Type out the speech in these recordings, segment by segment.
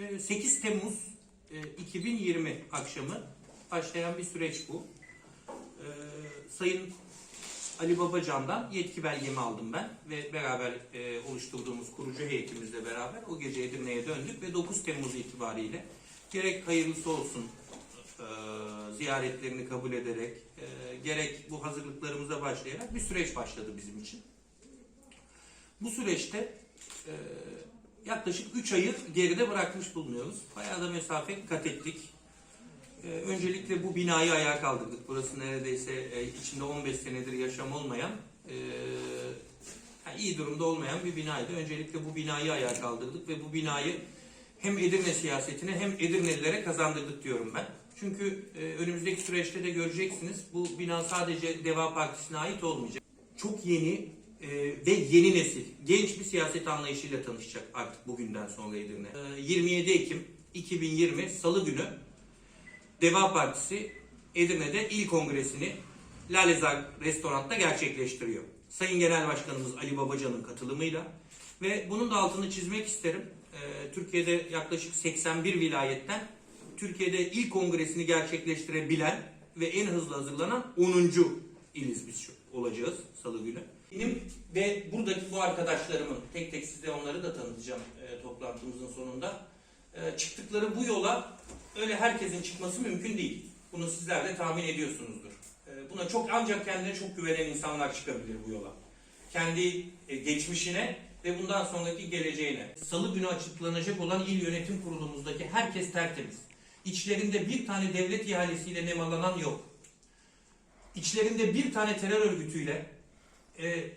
e, 8 Temmuz e, 2020 akşamı başlayan bir süreç bu. E, Sayın Ali Babacan'dan yetki belgemi aldım ben ve beraber e, oluşturduğumuz kurucu heyetimizle beraber o gece Edirne'ye döndük ve 9 Temmuz itibariyle gerek hayırlısı olsun e, ziyaretlerini kabul ederek e, gerek bu hazırlıklarımıza başlayarak bir süreç başladı bizim için. Bu süreçte e, yaklaşık 3 ayı geride bırakmış bulunuyoruz. Bayağı da mesafe kat ettik. E, öncelikle bu binayı ayağa kaldırdık. Burası neredeyse e, içinde 15 senedir yaşam olmayan, e, iyi durumda olmayan bir binaydı. Öncelikle bu binayı ayağa kaldırdık ve bu binayı hem Edirne siyasetine hem Edirnelilere kazandırdık diyorum ben. Çünkü e, önümüzdeki süreçte de göreceksiniz bu bina sadece Deva Partisi'ne ait olmayacak. Çok yeni e, ve yeni nesil, genç bir siyaset anlayışıyla tanışacak artık bugünden sonra Edirne. E, 27 Ekim 2020 Salı günü Deva Partisi Edirne'de il kongresini Lalezar Restorant'ta gerçekleştiriyor. Sayın Genel Başkanımız Ali Babacan'ın katılımıyla ve bunun da altını çizmek isterim. Ee, Türkiye'de yaklaşık 81 vilayetten Türkiye'de ilk kongresini gerçekleştirebilen ve en hızlı hazırlanan 10. iliz biz olacağız salı günü. Benim ve buradaki bu arkadaşlarımın tek tek size onları da tanıtacağım e, toplantımızın sonunda. E, çıktıkları bu yola öyle herkesin çıkması mümkün değil. Bunu sizler de tahmin ediyorsunuzdur. E, buna çok ancak kendine çok güvenen insanlar çıkabilir bu yola. Kendi e, geçmişine ve bundan sonraki geleceğine. Salı günü açıklanacak olan il yönetim kurulumuzdaki herkes tertemiz. İçlerinde bir tane devlet ihalesiyle nemalanan yok. İçlerinde bir tane terör örgütüyle e,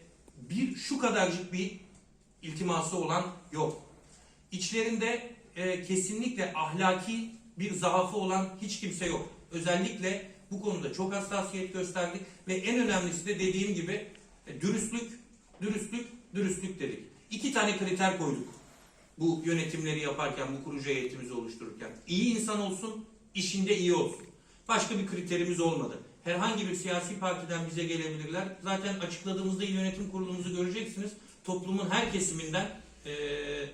bir şu kadarcık bir iltiması olan yok. İçlerinde e, kesinlikle ahlaki bir zaafı olan hiç kimse yok. Özellikle bu konuda çok hassasiyet gösterdik ve en önemlisi de dediğim gibi e, dürüstlük, dürüstlük, dürüstlük dedik. İki tane kriter koyduk bu yönetimleri yaparken, bu kurucu heyetimizi oluştururken. İyi insan olsun, işinde iyi olsun. Başka bir kriterimiz olmadı. Herhangi bir siyasi partiden bize gelebilirler. Zaten açıkladığımızda il yönetim kurulumuzu göreceksiniz. Toplumun her kesiminden eee,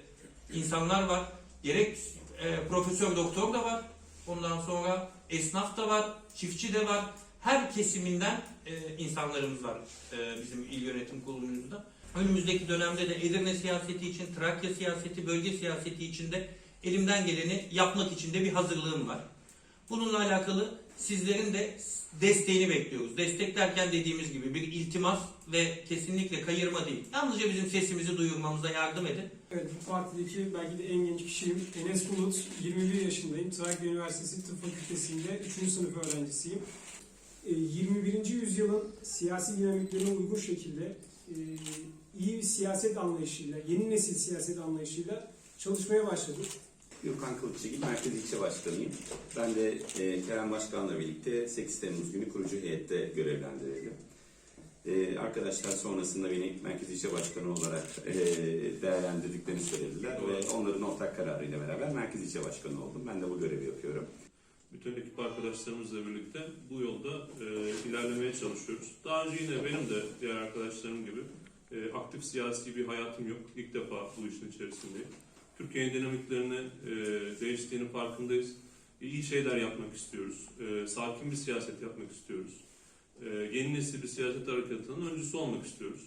insanlar var. Gerek eee, profesör doktor da var. Ondan sonra esnaf da var, çiftçi de var. Her kesiminden eee, insanlarımız var eee, bizim il yönetim kurulumuzda. Önümüzdeki dönemde de Edirne siyaseti için, Trakya siyaseti, bölge siyaseti için de elimden geleni yapmak için de bir hazırlığım var. Bununla alakalı sizlerin de desteğini bekliyoruz. Destek derken dediğimiz gibi bir iltimas ve kesinlikle kayırma değil. Yalnızca bizim sesimizi duyurmamıza yardım edin. Evet, bu partideki belki de en genç kişiyim. Enes Bulut, 21 yaşındayım. Trakya Üniversitesi Tıp Fakültesi'nde 3. sınıf öğrencisiyim. Ee, 21. yüzyılın siyasi dinamiklerine uygun şekilde e, iyi bir siyaset anlayışıyla, yeni nesil siyaset anlayışıyla çalışmaya başladık. Gürkan Kılıççıgil, Merkez İlçe Başkanıyım. Ben de e, Kerem Başkan'la birlikte 8 Temmuz günü kurucu heyette görevlendirildim. E, arkadaşlar sonrasında beni Merkez İlçe Başkanı olarak e, değerlendirdiklerini söylediler ve onların ortak kararıyla beraber Merkez İlçe Başkanı oldum. Ben de bu görevi yapıyorum. Bütün ekip arkadaşlarımızla birlikte bu yolda e, ilerlemeye çalışıyoruz. Daha önce yine benim de diğer arkadaşlarım gibi e, aktif siyasi bir hayatım yok. İlk defa bu işin içerisindeyim. Türkiye'nin dinamiklerini e, değiştiğini farkındayız. İyi şeyler yapmak istiyoruz. E, sakin bir siyaset yapmak istiyoruz. E, yeni nesil bir siyaset harekatının öncüsü olmak istiyoruz.